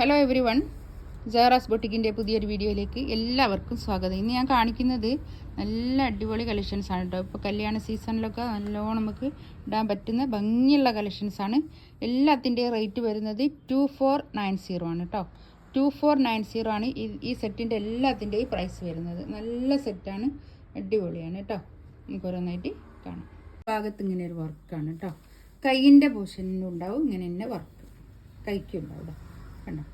Hello everyone Jayaras ബൊട്ടിക്കിന്റെ പുതിയൊരു വീഡിയോയിലേക്ക് എല്ലാവർക്കും സ്വാഗതം. ഇന്ന് ഞാൻ കാണിക്കുന്നത് നല്ല അടിപൊളി കളക്ഷൻസ് ആണ് കേട്ടോ ഇപ്പോൾ കല്യാണ സീസണിലൊക്കെ നല്ലോണം നമുക്ക് ഇടാൻ പറ്റുന്ന ഭംഗിയുള്ള കളക്ഷൻസ് ആണ്. എല്ലാത്തിന്റെയും റേറ്റ് വരുന്നത് ടു ഫോർ നയൻ സീറോ ആണ് കേട്ടോ ടു ഫോർ നയൻ സീറോ ആണ് ഈ സെറ്റിന്റെ എല്ലാത്തിന്റെയും പ്രൈസ് വരുന്നത്. നല്ല സെറ്റാണ് അടിപൊളിയാണ് കേട്ടോ നമുക്ക് ഓരോന്നായിട്ട് കാണാം. ഭാഗത്ത് ഇങ്ങനെ ഒരു വർക്കാണ് കേട്ടോ കൈയിന്റെ പോർഷനിലുണ്ടാവും ഇങ്ങനെ തന്നെ വർക്ക് കൈക്കും ഉണ്ടാവും കണ്ടോ?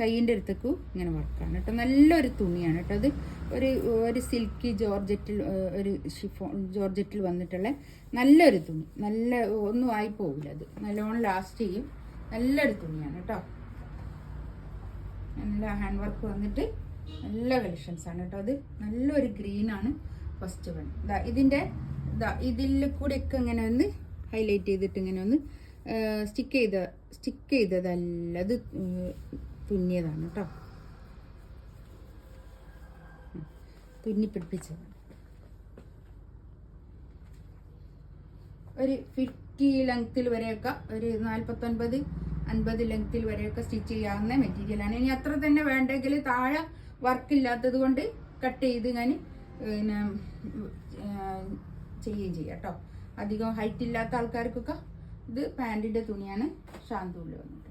കയ്യിന്റെ അടുത്തേക്കും ഇങ്ങനെ വർക്കാണ് കേട്ടോ. നല്ലൊരു തുണിയാണ് കേട്ടോ അത്. ഒരു ഒരു സിൽക്കി ജോർജറ്റിൽ ഒരു ഷിഫോൺ ജോർജറ്റിൽ വന്നിട്ടുള്ള നല്ലൊരു തുണി. നല്ല ഒന്നും ആയി പോകില്ല അത്. നല്ലോണം ലാസ്റ്റ് ചെയ്യും. നല്ലൊരു തുണിയാണ് കേട്ടോ. നല്ല ഹാൻഡ് വർക്ക് വന്നിട്ട് നല്ല കളക്ഷൻസ് ആണ് കേട്ടോ അത്. നല്ലൊരു ഗ്രീനാണ് ഫസ്റ്റ് വൺ ഇതാ ഇതിന്റെ ഇതാ ഇതിൽ കൂടെയൊക്കെ ഇങ്ങനെ ഒന്ന് ഹൈലൈറ്റ് ചെയ്തിട്ട് ഇങ്ങനെ ഒന്ന് സ്റ്റിക്ക് ചെയ്ത സ്റ്റിക്ക് ചെയ്തതല്ല അത് തുന്നിയതാണ് കേട്ടോ തുന്നിപ്പിടിപ്പിച്ചത് ഒരു ഫിഫ്റ്റി ലെങ്ത്തിൽ വരെയൊക്കെ ഒരു നാൽപ്പത്തൊൻപത് അൻപത് ലെങ്ത്തിൽ വരെയൊക്കെ സ്റ്റിച്ച് ചെയ്യാവുന്ന മെറ്റീരിയലാണ് ഇനി അത്ര തന്നെ വേണ്ടെങ്കിൽ താഴെ വർക്ക് ഇല്ലാത്തത് കൊണ്ട് കട്ട് ചെയ്ത് ഞാൻ പിന്നെ ചെയ്യുകയും ചെയ്യാം കേട്ടോ അധികം ഹൈറ്റ് ഇല്ലാത്ത ആൾക്കാർക്കൊക്കെ ഇത് പാന്റിന്റെ തുണിയാണ്. ഷാന്തൂൽ വന്നിട്ട്.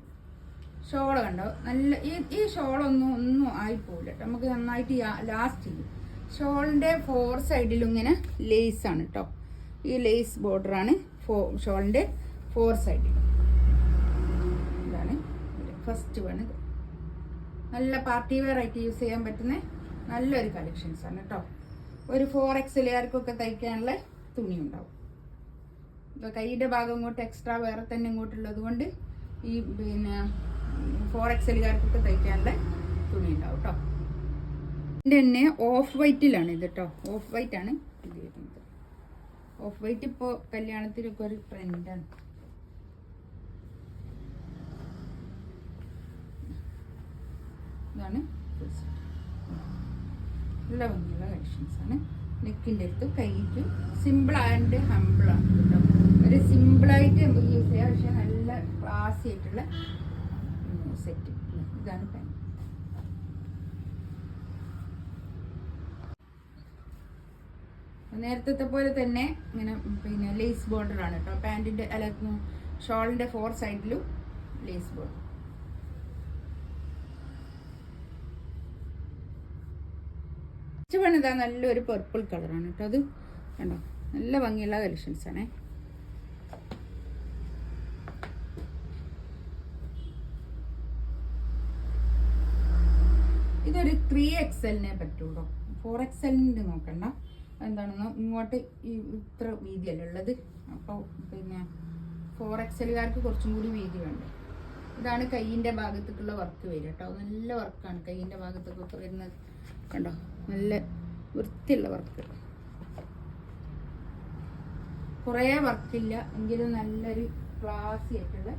ഷോൾ കണ്ടോ? നല്ല ഈ ഈ ഷോളൊന്നും ഒന്നും ആയിപ്പോവില്ല കേട്ടോ. നമുക്ക് നന്നായിട്ട് ലാസ്റ്റ് ചെയ്യും. ഷോളിന്റെ ഫോർ സൈഡിലും ഇങ്ങനെ ലേസ് ആണ് കേട്ടോ ഈ ലേസ് ബോർഡറാണ് ഫോ ഷോളിന്റെ ഫോർ സൈഡിൽ ഇതാണ് ഫസ്റ്റ് വേണത്. നല്ല പാർട്ടി വെയർ ആയിട്ട് യൂസ് ചെയ്യാൻ പറ്റുന്ന നല്ലൊരു കളക്ഷൻസ് ആണ് കേട്ടോ ഒരു ഫോർ എക്സലുകാർക്കൊക്കെ തയ്ക്കാനുള്ള തുണി ഉണ്ടാവും. ഇപ്പൊ കൈയുടെ ഭാഗം ഇങ്ങോട്ട് എക്സ്ട്രാ വേറെ തന്നെ ഇങ്ങോട്ടുള്ളത് കൊണ്ട് ഈ പിന്നെ ഫോർ എക്സലുകാർക്കൊക്കെ തയ്ക്കാനുള്ള തുണി ഉണ്ടാവും കേട്ടോ ഇതിന്റെ തന്നെ ഓഫ് വൈറ്റിലാണ് ഇത് കേട്ടോ ഓഫ് വൈറ്റ് ആണ് ഉപയോഗിക്കുന്നത്. ഓഫ് വൈറ്റ് ഇപ്പോൾ കല്യാണത്തിനൊക്കെ ഒരു ട്രെൻഡാണ് ഇതാണ്. നല്ല ഭംഗിയുള്ള കളക്ഷൻസ് ആണ്. നെക്കിന്റെ അടുത്ത് കൈക്കും സിമ്പിൾ ആൻഡ് ഹമ്പിളാണ് കേട്ടോ. ഒരു സിമ്പിളായിട്ട് നമുക്ക് യൂസ് ചെയ്യാം. പക്ഷെ നല്ല ക്ലാസി ആയിട്ടുള്ള സെറ്റ് ഇതാണ് പാൻ നേരത്തെ പോലെ തന്നെ ഇങ്ങനെ പിന്നെ ലേസ് ബോർഡർ ആണ് കേട്ടോ. പാന്റിന്റെ അല്ല ഷോളിന്റെ ഫോർ സൈഡിലും ലേസ് ബോർഡർ ഇതാ നല്ലൊരു പർപ്പിൾ കളറാണ് കേട്ടോ അത് കണ്ടോ? നല്ല ഭംഗിയുള്ള കളക്ഷൻസ് ആണേ. ഇതൊരു ത്രീ എക്സലിനെ പറ്റുള്ളൂ ഫോർ എക്സലിന്റെ നോക്കണ്ട. എന്താണെന്ന് ഇങ്ങോട്ട് ഇത്ര വീതിയല്ല ഉള്ളത്? അപ്പോൾ പിന്നെ ഫോർ എക്സലുകാർക്ക് കുറച്ചും കൂടി വീതി വേണ്ടേ. ഇതാണ് കൈയിന്റെ ഭാഗത്തേക്കുള്ള വർക്ക് വരിക കേട്ടോ നല്ല വർക്കാണ് കൈയിന്റെ ഭാഗത്തേക്കൊക്കെ വരുന്നത്. കണ്ടോ? നല്ല വൃത്തിയുള്ള വർക്ക് കുറേ വർക്കില്ല എങ്കിലും നല്ലൊരു ക്ലാസി ആയിട്ടുള്ള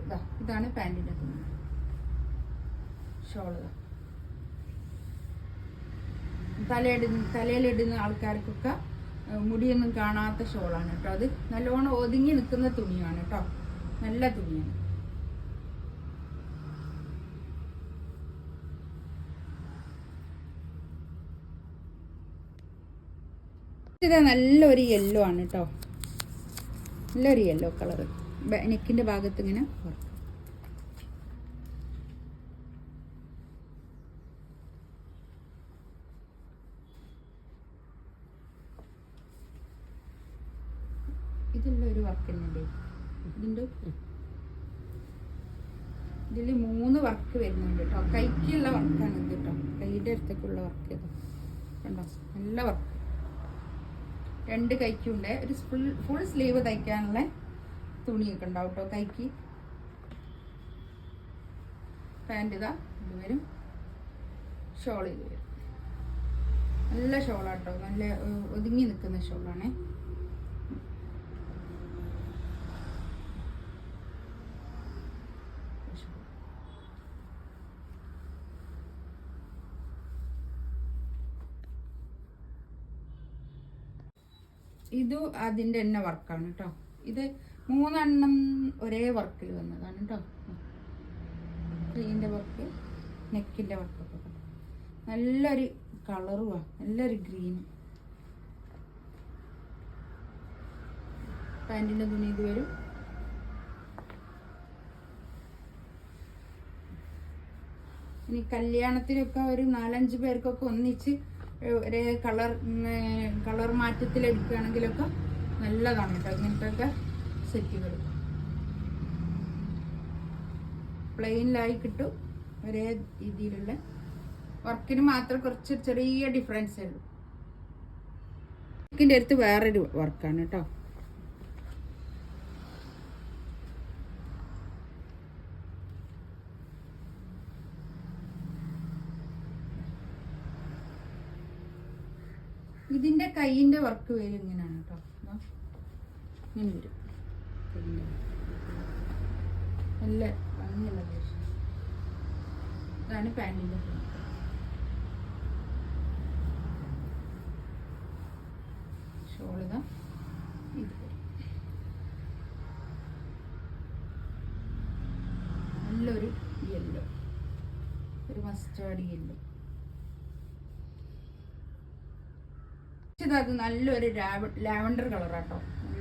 ഇതാ ഇതാണ് പാന്റിന്റെ തുണി. ഷോൾ തലയിടുന്ന തലയിലിടുന്ന ആൾക്കാർക്കൊക്കെ മുടിയൊന്നും കാണാത്ത ഷോളാണ് കേട്ടോ. അത് നല്ലോണം ഒതുങ്ങി നിൽക്കുന്ന തുണിയാണ് കേട്ടോ. നല്ല തുണിയാണ്. ഇത് നല്ലൊരു യെല്ലോ ആണ് കേട്ടോ നല്ലൊരു യെല്ലോ കളർ നെക്കിന്റെ ഭാഗത്ത് ഇങ്ങനെ ഇതിലുള്ള ഒരു വർക്ക് തന്നെയല്ലേ ഇതിൽ മൂന്ന് വർക്ക് വരുന്നുണ്ട് കേട്ടോ കൈക്കുള്ള വർക്കാണ് കേട്ടോ കൈയുടെ അടുത്തേക്കുള്ള വർക്ക് ഇത്. കണ്ടോ? നല്ല വർക്ക് രണ്ട് കൈക്കുണ്ട്. ഒരു ഫുൾ ഫുൾ സ്ലീവ് തയ്ക്കാനുള്ള തുണിയൊക്കെ ഉണ്ടാവും കേട്ടോ കൈക്ക്. പാന്റ് ഇതാ ഇത് വരും. ഷോൾ ഇത് വരും. നല്ല ഷോളാട്ടോ നല്ല ഒതുങ്ങി നിൽക്കുന്ന ഷോളാണേ. ഇത് അതിന്റെ തന്നെ വർക്കാണ് കേട്ടോ ഇത് മൂന്നെണ്ണം ഒരേ വർക്കിൽ വന്നതാണ് കേട്ടോ ക്രീന്റെ വർക്ക് നെക്കിന്റെ വർക്കൊക്കെ? നല്ലൊരു കളറുമാണ് നല്ലൊരു ഗ്രീൻ പാന്റിന്റെ തുണി ഇത് വരും. ഇനി കല്യാണത്തിനൊക്കെ ഒരു നാലഞ്ച് പേർക്കൊക്കെ ഒന്നിച്ച് ഒരേ കളർ കളർ മാറ്റത്തിൽ എടുക്കുകയാണെങ്കിലൊക്കെ നല്ലതാണ് കേട്ടോ. ഇങ്ങനത്തെയൊക്കെ സെറ്റുകൾ പ്ലെയിനിലായി കിട്ടും ഒരേ രീതിയിലുള്ള വർക്കിന് മാത്രം കുറച്ച് ചെറിയ ഡിഫറൻസേ ഉള്ളൂ. വർക്കിന്റെ അടുത്ത് വേറൊരു വർക്കാണ് കേട്ടോ. ഇതിന്റെ കൈയിന്റെ വർക്ക് വരും ഇങ്ങനെയാണ് കേട്ടോ. നല്ല ഭംഗിയുള്ള ദേശം ഇതാണ് നല്ലൊരു യെല്ലോ ഒരു മസ്റ്റാർഡ് യെല്ലോ ഇത് നല്ലൊരു ലാവണ്ടർ കളറാട്ടോ.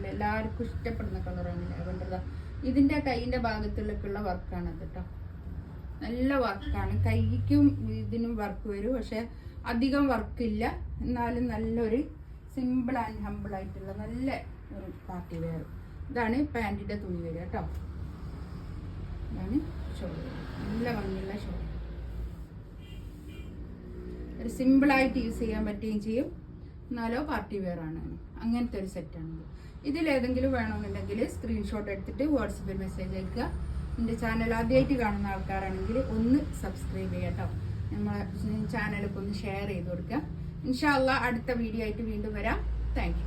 എല്ലാവർക്കും ഇഷ്ടപ്പെടുന്ന കളറാണ് ഇതിന്റെ കൈയിന്റെ ഭാഗത്തുള്ളൊക്കെയുള്ള വർക്കാണ് അത് കേട്ടോ നല്ല വർക്കാണ്. കൈക്കും ഇതിനും വർക്ക് വരും. പക്ഷെ അധികം വർക്കില്ല. എന്നാലും നല്ലൊരു സിമ്പിൾ ആൻഡ് ഹമ്പിൾ ആയിട്ടുള്ള നല്ല ഒരു പാർട്ടി വെയർ. ഇതാണ് പാന്റിന്റെ തുണി വരിക കേട്ടോ. ഇതാണ് ഷോൾ. നല്ല ഭംഗിയുള്ള ഷോൾ. ഒരു സിമ്പിളായിട്ട് യൂസ് ചെയ്യാൻ പറ്റുകയും ചെയ്യും. എന്നാലോ പാർട്ടി വെയർ ആണ്. അങ്ങനത്തെ ഒരു സെറ്റാണ് ഇതിലേതെങ്കിലും വേണമെന്നുണ്ടെങ്കിൽ സ്ക്രീൻഷോട്ട് എടുത്തിട്ട് വാട്സപ്പിൽ മെസ്സേജ് അയക്കുക. എന്റെ ചാനൽ ആദ്യമായിട്ട് കാണുന്ന ആൾക്കാരാണെങ്കിൽ ഒന്ന് സബ്സ്ക്രൈബ് ചെയ്യുക കേട്ടോ നമ്മളെ ചാനലൊക്കെ ഒന്ന് ഷെയർ ചെയ്ത് കൊടുക്കുക. ഇൻഷാല്ല അടുത്ത വീഡിയോ ആയിട്ട് വീണ്ടും വരാം. താങ്ക്